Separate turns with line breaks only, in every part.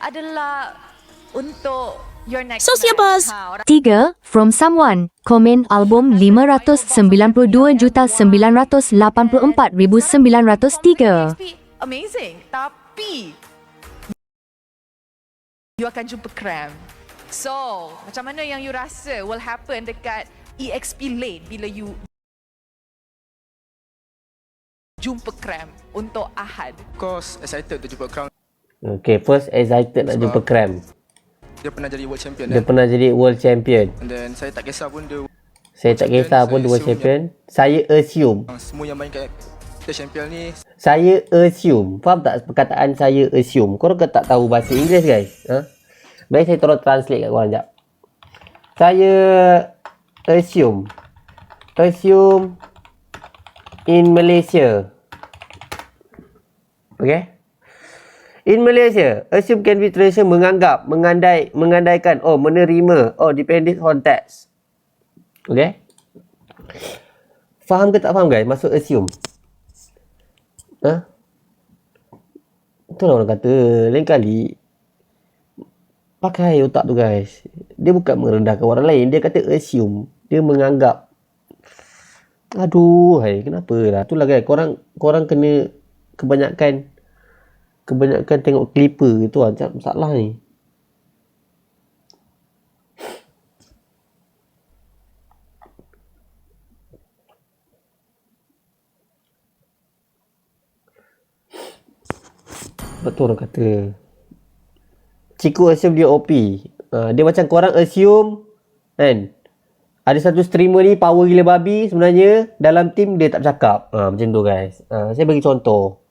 adalah untuk your next
Sos
match.
bos.
Ha,
3. From someone. Komen album 592,984,903.
XP amazing. Tapi you akan jumpa cram. So, macam mana yang you rasa will happen dekat EXP lane bila you jumpa cram untuk Ahad?
Of course, excited to jumpa Crown.
Okay, first excited nak jumpa Cram.
Dia pernah jadi world champion
Dia
kan.
pernah jadi world champion.
And then saya tak kisah pun dia
Saya tak kisah pun
Saya
dia world champion. Saya assume.
uh, semua yang main kat the champion ni
Saya assume. Faham tak perkataan saya assume? Korang kan tak tahu bahasa Inggeris guys? Ha? Baik saya tolong translate kat korang sekejap. Saya assume. Assume in Malaysia. Okay? In Malaysia, assume can be translation menganggap, mengandai, mengandaikan, oh menerima, oh dependent on text. Okay? Faham ke tak faham guys? Maksud assume. Ha? Itulah orang kata. Lain kali. Pakai otak tu guys. Dia bukan merendahkan orang lain. Dia kata assume. Dia menganggap. Aduh, hai, kenapa lah. Itulah guys. Korang, korang kena kebanyakan kebanyakan tengok clipper tu lah. Masalah ni. Betul orang kata. Ciku assume dia OP. Uh, dia macam korang assume kan. Ada satu streamer ni power gila babi sebenarnya dalam team dia tak bercakap. Uh, macam tu guys. Uh, saya bagi contoh.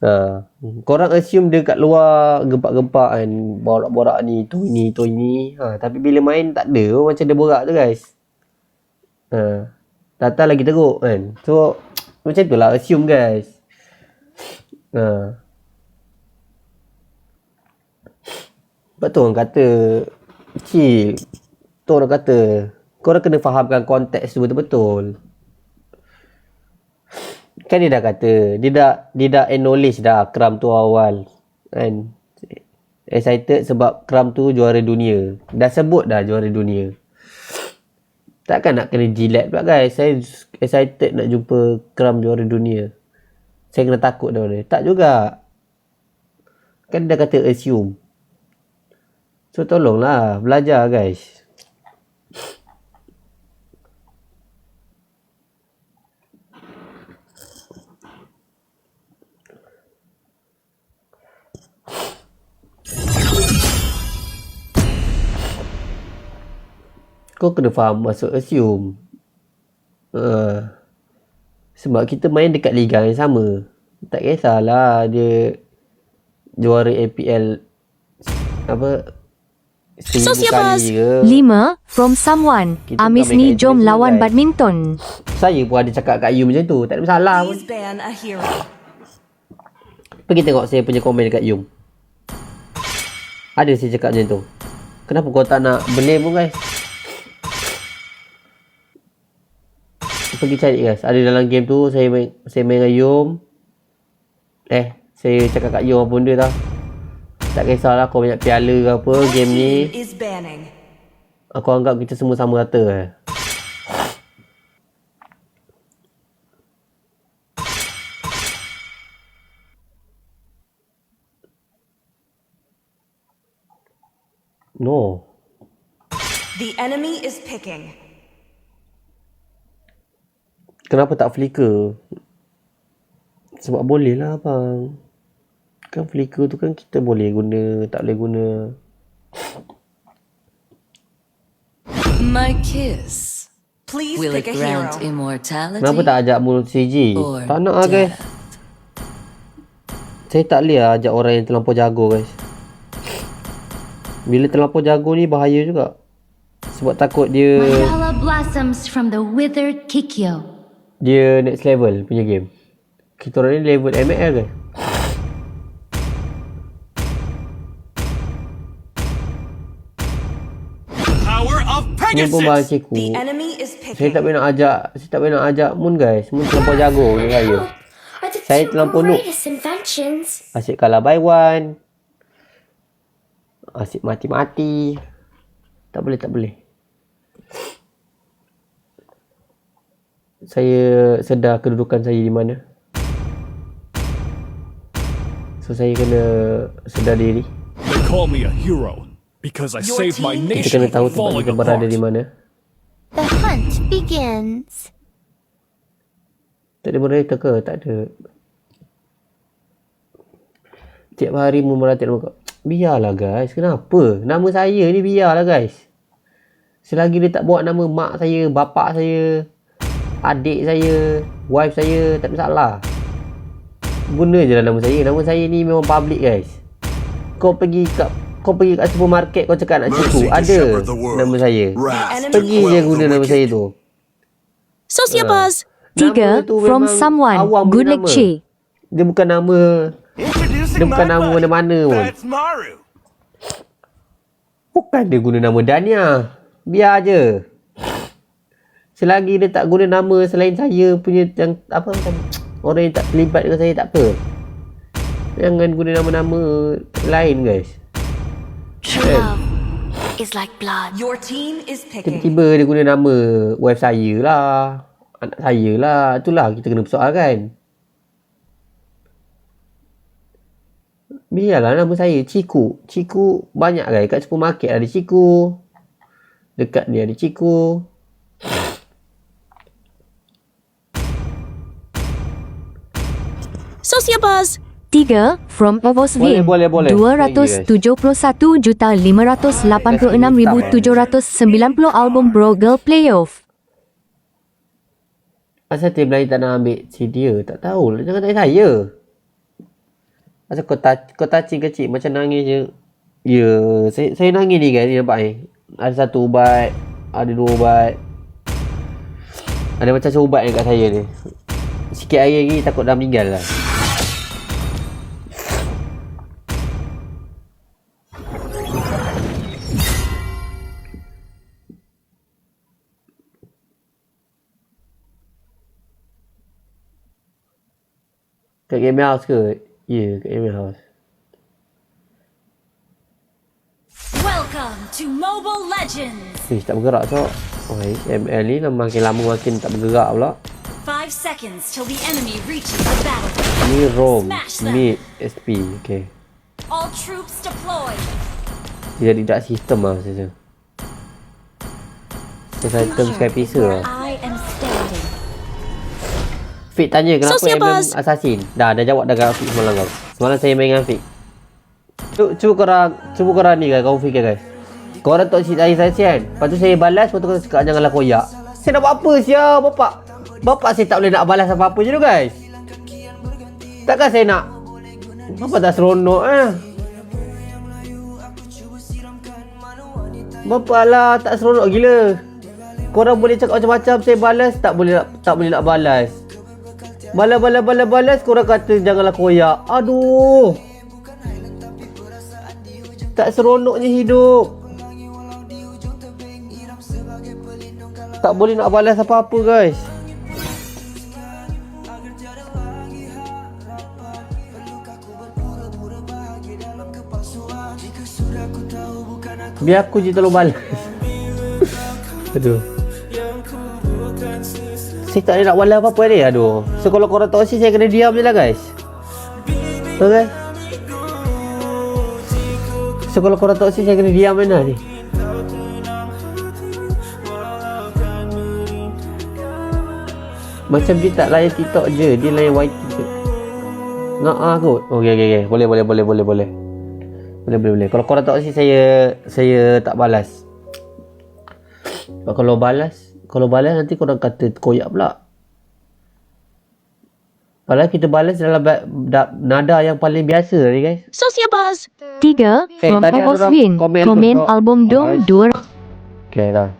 Uh, korang assume dia kat luar gempak-gempak kan. Borak-borak ni, tu ini, tu ini. Uh, tapi bila main tak ada. Macam dia borak tu guys. Uh, datang lagi teruk kan. So, macam tu lah assume guys. Uh, Betul orang kata Chill Tu orang kata Korang kena fahamkan konteks tu betul-betul Kan dia dah kata Dia dah Dia dah acknowledge dah Kram tu awal Kan? Excited sebab Kram tu juara dunia. Dah sebut dah juara dunia. Takkan nak kena jilat pula guys? Saya excited nak jumpa Kram juara dunia. Saya kena takut dah dia Tak juga. Kan dia dah kata assume. So tolonglah belajar guys. Kau kena faham maksud assume. Uh, sebab kita main dekat liga yang sama. Tak kisahlah dia juara APL apa
So,
ke
5. From someone.
Kita
Amis
bukan
ni jom lawan
guys.
badminton.
saya pun ada cakap kat you macam tu tak ada masalah pun pergi tengok saya punya komen dekat you ada saya cakap macam tu kenapa kau tak nak beli pun guys pergi cari guys ada dalam game tu saya main saya main dengan Yum eh saya cakap kat Yum apa benda tau tak kisahlah kau banyak piala ke apa game ni aku anggap kita semua sama rata eh. No.
The enemy is picking.
Kenapa tak flicker? Sebab boleh lah abang. Kan flicker tu kan kita boleh guna, tak boleh guna.
My kiss.
Please
Will
pick
it
a hero.
grant immortality?
Kenapa tak ajak mulut CG? Tak nak lah guys. Saya tak boleh lah ajak orang yang terlampau jago guys. Bila terlampau jago ni bahaya juga. Sebab takut dia
Mandala blossoms from the withered Kikyo.
Dia next level punya game. Kita orang ni level ML ke? Ni pun bahasa cikgu. Saya tak boleh nak ajak, saya tak boleh nak ajak Moon guys. Moon terlampau jago dengan saya. Saya terlampau noob. Asyik kalah by one. Asyik mati-mati. Tak boleh, tak boleh. Saya sedar kedudukan saya di mana. So saya kena sedar diri.
They call me a hero because I saved my
team-
Kita
nation
kena tahu tempat kita berada di mana.
The hunt begins.
Tak ada moderator ke? Tak ada. Tiap hari mu merhati nama kau. Biarlah guys. Kenapa? Nama saya ni biarlah guys. Selagi dia tak buat nama mak saya, bapak saya, adik saya, wife saya, tak ada masalah. Guna je lah nama saya. Nama saya ni memang public guys. Kau pergi kat kau pergi kat supermarket kau cakap nak ciku. Ada nama saya. Pergi je guna nama saya tu.
Sociabuzz.
Tiga
Nama tu
from someone.
awam
Good luck. Che.
Dia bukan nama Dia bukan nama mana-mana pun. Bukan dia guna nama Dania Biar je Selagi dia tak guna nama selain saya punya yang apa macam orang yang tak terlibat dengan saya tak apa. Jangan guna nama-nama lain guys.
Love is like blood.
Your team is picking.
Tiba-tiba dia guna nama wife saya lah. Anak saya lah. Itulah kita kena persoalkan. Biarlah nama saya Ciku. Ciku banyak guys. Kat supermarket ada Ciku. Dekat ni ada Ciku.
Sociabuzz.
Tiga from Evosville.
Boleh, boleh, boleh.
271,586,790 album Bro Girl Playoff.
Asal tim lain tak nak ambil si dia? Tak tahu. Jangan tanya saya. Asal kau, touch, kau touching kecil macam nangis je. Ya, saya, saya nangis ni guys. Ni nampak ni. Ada satu ubat. Ada dua ubat. Ada macam ubat dekat saya ni. Sikit air lagi takut dah meninggal lah. Kat game house ke? Ya, yeah, kat game house.
Welcome to Mobile Legends.
Eh, tak bergerak so. Oh, ML ni lah makin lama makin tak bergerak pula.
Five seconds till the enemy reaches the battle.
Ni
them.
mid, SP. Okay.
All troops deployed.
Dia jadi dark system lah saya. Saya item Sky Piercer lah. Fik tanya kenapa
ya,
emblem
bos?
assassin? Dah, dah jawab dah kat Fik semalam kau. Semalam saya main dengan Fik. Cuba, cuba korang, cuba korang ni guys, kau fikir guys. Korang tak saya assassin kan? Lepas tu saya balas, lepas tu korang cakap janganlah koyak. Saya nak buat apa sial, bapak? Bapak saya tak boleh nak balas apa-apa je tu guys. Takkan saya nak Bapak tak seronok eh. Bapak lah tak seronok gila. Korang boleh cakap macam-macam saya balas tak boleh nak tak boleh nak balas. Balas balas balas balas korang kata janganlah koyak. Aduh. Tak seronoknya hidup. Tak boleh nak balas apa-apa guys. Biar aku je tolong balas. Aduh. Saya tak nak balas apa-apa ni. Aduh. So kalau korang toxic saya kena diam je lah guys. Okay. So kalau korang toxic saya kena diam je lah ni. Macam dia tak layan TikTok je. Dia layan YT je. Nak ah kot. Okay, okay, okay. Boleh, boleh, boleh, boleh, boleh. Boleh, boleh, boleh. Kalau korang toxic saya saya tak balas. Kalau balas, kalau balas nanti korang kata koyak pula. Padahal kita balas dalam ba- da- nada yang paling biasa ni guys.
Sociabuzz.
Tiga
Eh,
from
tadi ada orang komen
Komen
tu,
album Dom
Guys.
dua
Okay dah.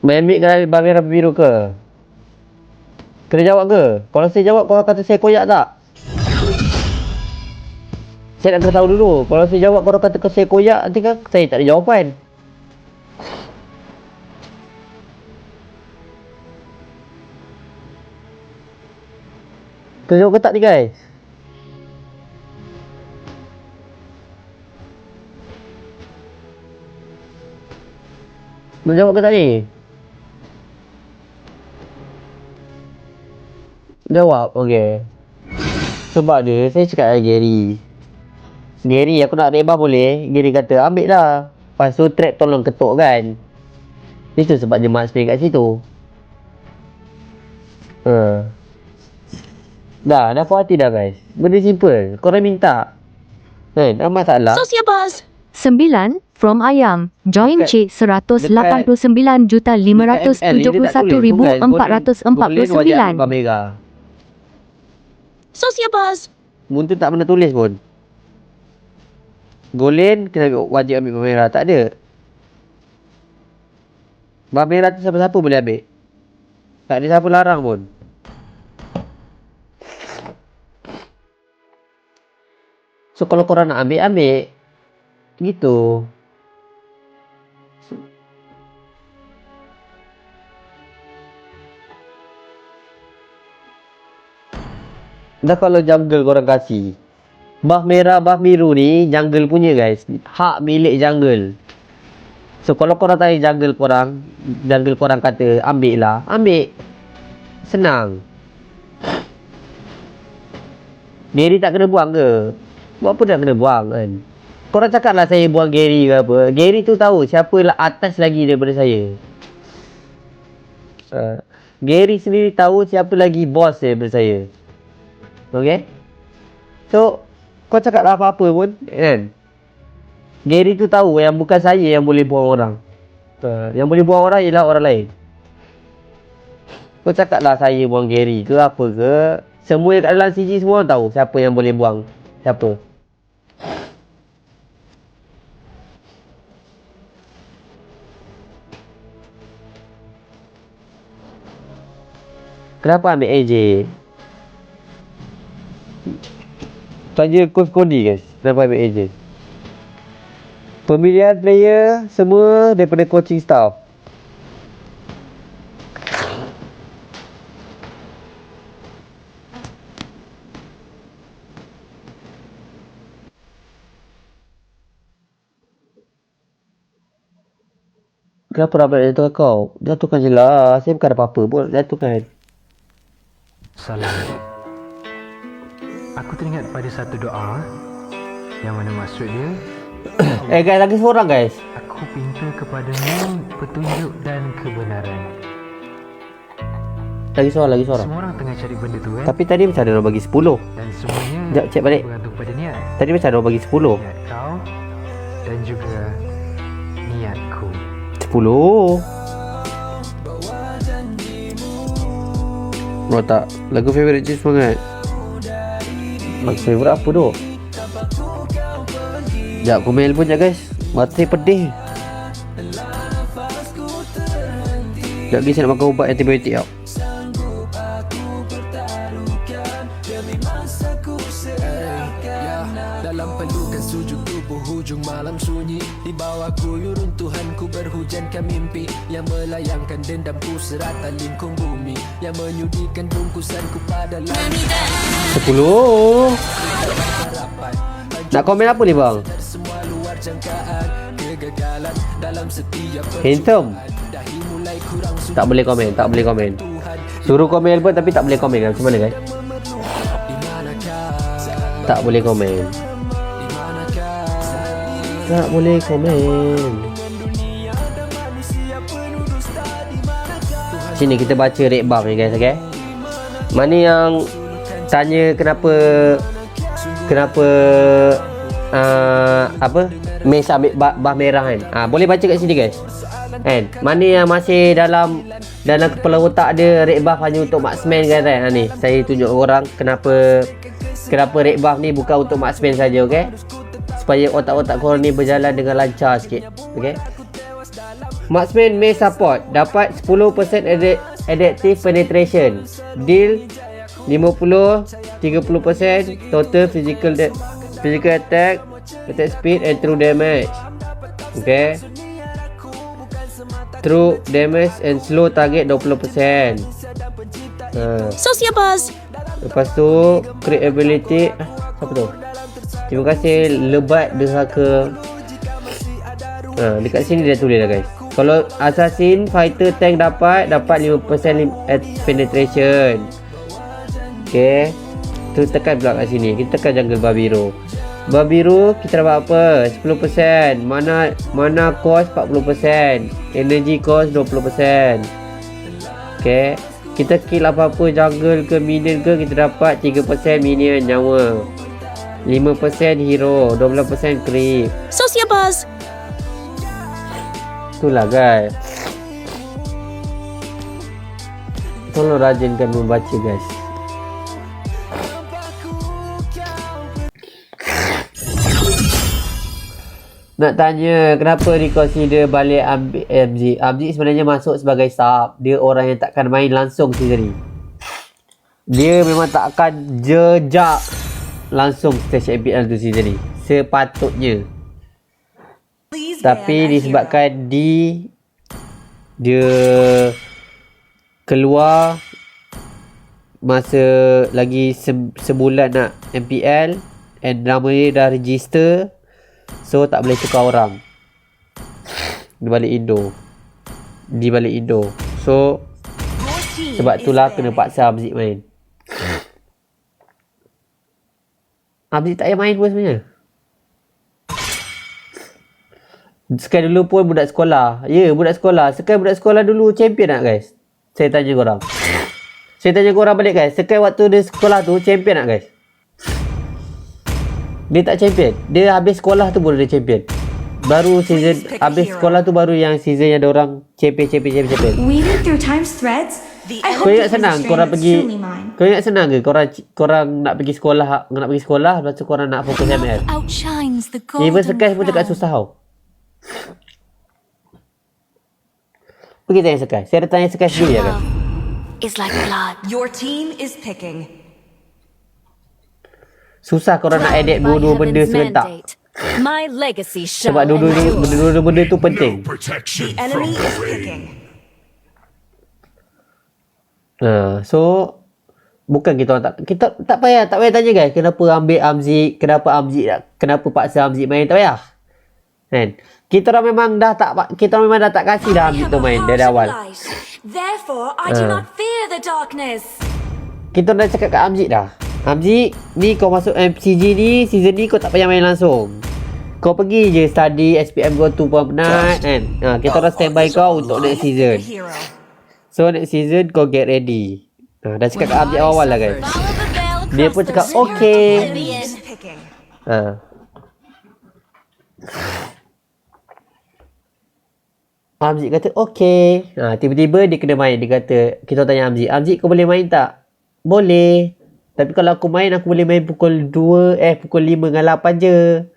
Main mic kan merah biru ke? Kena jawab ke? Kalau saya jawab korang kata saya koyak tak? Saya nak tahu dulu. Kalau saya jawab korang kata saya koyak nanti kan saya tak ada jawapan. Tunjuk ke tak ni guys? Menjawab ke tak ni? Jawab, okey. Sebab dia, saya cakap dengan Gary. Gary, aku nak rebah boleh? Gary kata, ambil lah. Lepas tu trap tolong ketuk kan. Itu sebab dia mark spin kat situ. Ha. Dah, dah puas hati dah guys. Benda simple. Korang minta. Kan, ada masalah.
Sociabuzz.
9 from Ayam. Join C 189,571,449.
Gambar merah.
Sociabuzz.
Mun tu tak pernah tulis pun. Golen kena wajib ambil gambar merah. Tak ada. Gambar merah tu siapa-siapa boleh ambil. Tak ada siapa larang pun. So kalau korang nak ambil, ambil. Gitu. Dah kalau jungle korang kasih. Buff merah, buff biru ni jungle punya guys. Hak milik jungle. So kalau korang tanya jungle korang, jungle korang kata ambil lah, ambil. Senang. Gary tak kena buang ke? Buat apa nak kena buang kan? Korang cakap lah saya buang Gary ke apa. Gary tu tahu siapa lah atas lagi daripada saya. Uh, Gary sendiri tahu siapa lagi boss daripada saya. Okay? So, kau cakap lah apa-apa pun, kan? Gary tu tahu yang bukan saya yang boleh buang orang. Uh, yang boleh buang orang ialah orang lain. Kau cakap lah saya buang Gary ke apa ke. Semua yang kat dalam CG semua orang tahu siapa yang boleh buang. Siapa. Kenapa ambil AJ? Tanya coach Cody guys. Kenapa ambil AJ? Pemilihan player semua daripada coaching staff. Kenapa nak balik jatuh kau? Jatuhkan je lah. Saya bukan ada apa-apa pun. Jatuhkan.
Salam. Aku teringat pada satu doa yang mana maksud dia
Eh guys, lagi seorang guys.
aku pinta kepadamu petunjuk dan kebenaran.
Lagi seorang, lagi seorang.
Semua orang tengah cari benda tu kan
Tapi tadi macam ada orang bagi 10.
dan semuanya
Sekejap, cek balik.
bergantung pada niat.
Tadi macam ada orang bagi 10.
Niat kau dan juga niatku.
10. Oh tak, lagu favourite je semangat. Lagu favourite apa tu? Sekejap, komen pun sekejap guys. Mata saya pedih. Sekejap lagi saya nak makan ubat antibiotik tau.
Dalam pelukan sujud tubuh hujung malam sunyi Di bawah berhujankan mimpi Yang melayangkan dendamku serat lingkung bumi Yang menyudikan bungkusanku pada langit
10. Nak komen apa ni bang? Handsome. Tak boleh komen, tak boleh komen. Suruh komen pun tapi tak boleh komen? Macam mana guys? Tak boleh komen. Tak boleh komen. Sini kita baca rate buff ni guys, okay? Mana yang tanya kenapa kenapa uh, apa? Mes ambil bah, bah merah kan? Ah, boleh baca kat sini guys. Kan? Mana yang masih dalam dalam kepala otak dia rate buff hanya untuk marksman kan kan? Ha, ni, saya tunjuk orang kenapa kenapa rate buff ni bukan untuk marksman saja, okay? supaya otak-otak korang ni berjalan dengan lancar sikit. Okay? Marksman may support dapat 10% addi- adaptive penetration. Deal 50 30% total physical de- physical attack, attack speed and true damage. Okay? True damage and slow target 20%. Ha.
Sociabuzz.
Lepas tu create ability ah, Siapa tu? Terima kasih lebat derhaka ha, Dekat sini dia tulis lah guys. Kalau assassin fighter tank dapat Dapat 5% lim- at penetration. Okay. Tu tekan pula kat sini. Kita tekan jungle Babiro Babiro kita dapat apa? 10% Mana mana cost 40% Energy cost 20% Okay. Kita kill apa-apa jungle ke minion ke Kita dapat 3% minion nyawa. 5% hero 12% creep Itulah guys. Tolong rajinkan membaca guys. Nak tanya kenapa reconsider balik ambil MZ MZ sebenarnya masuk sebagai sub Dia orang yang takkan main langsung ni Dia memang tak akan jejak langsung stage MPL tu ni Sepatutnya tapi disebabkan di dia keluar masa lagi se, sebulan nak MPL and nama dia dah register so tak boleh tukar orang. Di balik Indo. Di balik Indo. So sebab itulah kena paksa Abzik main. Abzik tak payah main pun sebenarnya Sekarang dulu pun budak sekolah. Ya, yeah, budak sekolah. Sekarang budak sekolah dulu champion tak guys? Saya tanya korang. Saya tanya korang balik guys. Sekarang waktu dia sekolah tu champion tak guys? Dia tak champion. Dia habis sekolah tu baru dia champion. Baru season habis sekolah tu baru yang season yang ada orang champion champion champion champion.
Weeding through time's threads,
The
I
Kau ingat senang korang pergi. Kau ingat senang ke korang korang nak pergi sekolah nak pergi sekolah lepas tu korang nak fokus ML. Even Sekai pun cakap susah tau. Pergi tanya Sekai. Saya ada tanya Sekai sendiri ya kan.
Is like blood.
Your team is picking.
Susah korang nak edit dua-dua benda serentak.
My legacy shall
Sebab dua-dua
endure.
benda-dua benda tu penting.
Enemy is picking.
Ha, so bukan kita orang tak kita tak payah tak payah tanya guys kenapa ambil Amzik, kenapa Amzik kenapa paksa Amzik main tak payah. Kan? Kita orang memang dah tak kita orang memang dah tak kasih dah
have
tu main dari awal.
Therefore, I do
Ah.
not fear the darkness.
Kita dah cakap kat Amzik dah. Amzik, ni kau masuk MCG ni, season ni kau tak payah main langsung. Kau pergi je study SPM kau tu pun penat kan. Ha, kita orang standby kau untuk next season. So next season kau get ready. Ha, dah cakap kat Amzik awal lah guys. Dia pun cakap okay. Ha. Amzik kata okay. Ha, tiba-tiba dia kena main. Dia kata, kita tanya Amzik, Amzik kau boleh main tak? Boleh. Tapi kalau aku main, aku boleh main pukul 2, eh pukul 5 dengan 8 je.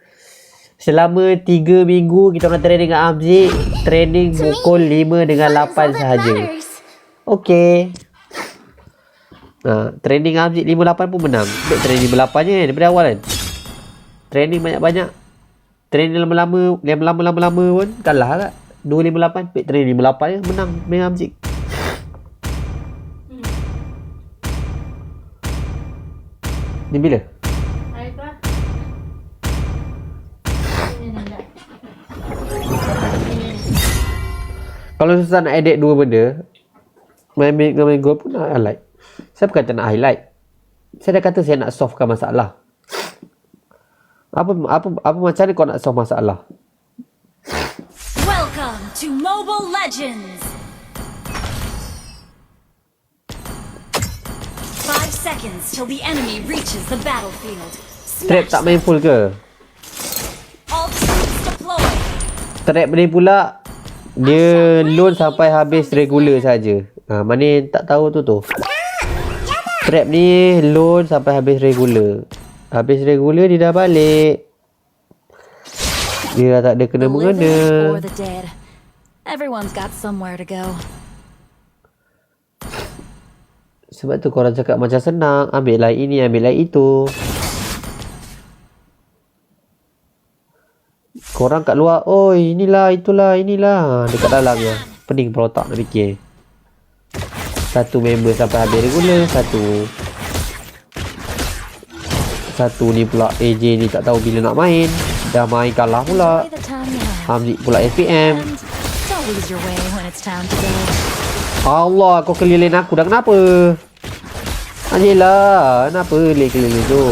Selama 3 minggu kita orang training dengan Amzik, training pukul 5 dengan 8 sahaja. Okay. Ha, training Amzik 5-8 pun menang. Baik training 5-8 je daripada awal kan. Training banyak-banyak. Training lama-lama, yang lama-lama pun kalah kat. 258, baik training 58 je menang dengan Amzik. Ni bila? Kalau susah nak edit dua benda, main main dengan main goal pun nak highlight. Saya bukan kata nak highlight. Saya dah kata saya nak solvekan masalah. Apa apa apa macam mana kau nak solve masalah?
Welcome to Mobile Legends. Five seconds till the enemy reaches the battlefield.
Trap tak main full ke?
All troops deployed.
Trap ni pula dia loan sampai habis regular saja. Ha, mana yang tak tahu tu tu. Trap ni loan sampai habis regular. Habis regular dia dah balik. Dia dah tak ada kena mengena.
Everyone's got somewhere to go.
Sebab tu korang cakap macam senang. Ambil lah ini, ambil lah itu. Korang kat luar, oh inilah, itulah, inilah. Dekat dalam je. Pening kepala otak nak fikir. Satu member sampai habis regular, satu Satu ni pula AJ ni tak tahu bila nak main. Dah main kalah pula. Hamzik pula
go.
Allah kau keliling aku dah kenapa? Anjelah, kenapa keliling tu?